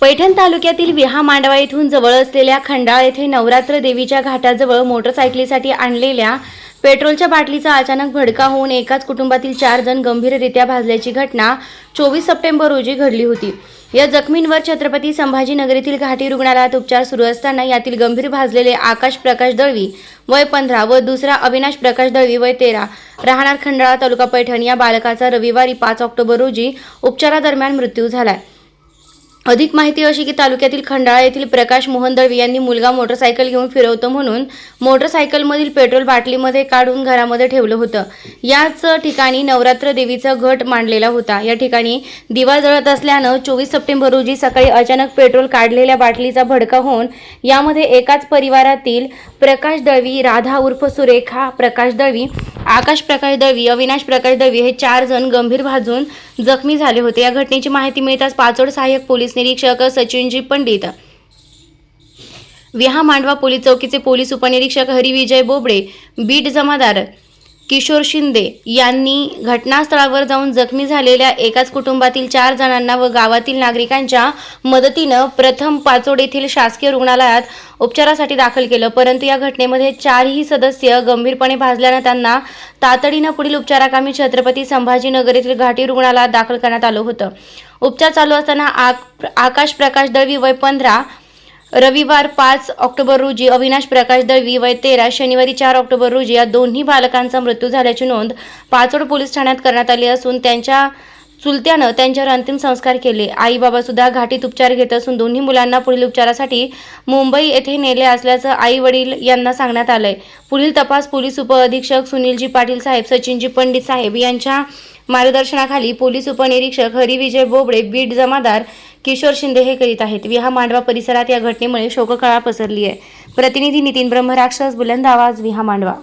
पैठण तालुक्यातील विहा मांडवा येथून जवळ असलेल्या खंडाळ येथे नवरात्र देवीच्या घाटाजवळ मोटरसायकलीसाठी आणलेल्या पेट्रोलच्या बाटलीचा अचानक भडका होऊन एकाच कुटुंबातील चार जण गंभीररित्या भाजल्याची घटना चोवीस सप्टेंबर रोजी घडली होती. या जखमींवर छत्रपती संभाजीनगर येथील घाटी रुग्णालयात उपचार सुरू असताना यातील गंभीर भाजलेले आकाश प्रकाश दळवी वय पंधरा व दुसरा अविनाश प्रकाश दळवी वय तेरा राहणार खंडाळा तालुका पैठण या बालकाचा रविवारी पाच ऑक्टोबर रोजी उपचारादरम्यान मृत्यू झालाय. अधिक माहिती अशी की तालुक्यातील खंडाळा येथील प्रकाश मोहन दळवी यांनी मुलगा मोटरसायकल घेऊन फिरवतो म्हणून मोटरसायकलमधील पेट्रोल बाटलीमध्ये काढून घरामध्ये ठेवलं होतं. याच ठिकाणी नवरात्र देवीचा घट मांडलेला होता. या ठिकाणी दिवा जळत असल्यानं चोवीस सप्टेंबर रोजी सकाळी अचानक पेट्रोल काढलेल्या बाटलीचा भडका होऊन यामध्ये एकाच परिवारातील प्रकाश दळवी राधा उर्फ सुरेखा प्रकाश दळवी आकाश प्रकाश दळवी अविनाश प्रकाश दळवी हे चार जण गंभीर भाजून जखमी झाले होते. या घटनेची माहिती मिळताच पाचोड सहाय्यक पोलीस निरीक्षक सचिनजी पंडित विहा मांडवा पोलीस चौकीचे पोलीस उपनिरीक्षक हरिविजय बोबडे बीट जमादार किशोर शिंदे यांनी घटनास्थळावर जाऊन जखमी झालेल्या एकाच कुटुंबातील चार जणांना व गावातील नागरिकांच्या मदतीनं प्रथम पाचोड येथील शासकीय रुग्णालयात उपचारासाठी दाखल केलं. परंतु या घटनेमध्ये चारही सदस्य गंभीरपणे भाजल्यानं त्यांना तातडीनं पुढील उपचाराकामी छत्रपती संभाजीनगर येथील घाटी रुग्णालयात दाखल करण्यात आलं होतं. उपचार चालू असताना आक आकाश प्रकाश दळवी वय पंधरा रविवार पाच ऑक्टोबर रोजी अविनाश प्रकाश दळवी वय तेरा शनिवारी चार ऑक्टोबर रोजी या दोन्ही बालकांचा मृत्यू झाल्याची नोंद पाचोड पोलीस ठाण्यात करण्यात आली असून त्यांच्या चुलत्यानं त्यांच्यावर अंतिम संस्कार केले. आई बाबा सुद्धा घाटीत उपचार घेत असून दोन्ही मुलांना पुढील उपचारासाठी मुंबई येथे नेले असल्याचं आई वडील यांना सांगण्यात आलंय. पुढील तपास पोलीस उपअधीक्षक सुनीलजी पाटील साहेब सचिनजी पंडित साहेब यांच्या मार्गदर्शनाखाली पोलीस उपनिरीक्षक हरिविजय बोबडे बीड जमादार किशोर शिंदे हे करीत आहेत. विहा मांडवा परिसरात या घटनेमुळे शोककळा पसरली आहे प्रतिनिधी नितीन ब्रह्मराक्षस बुलंद आवाज विहा मांडवा.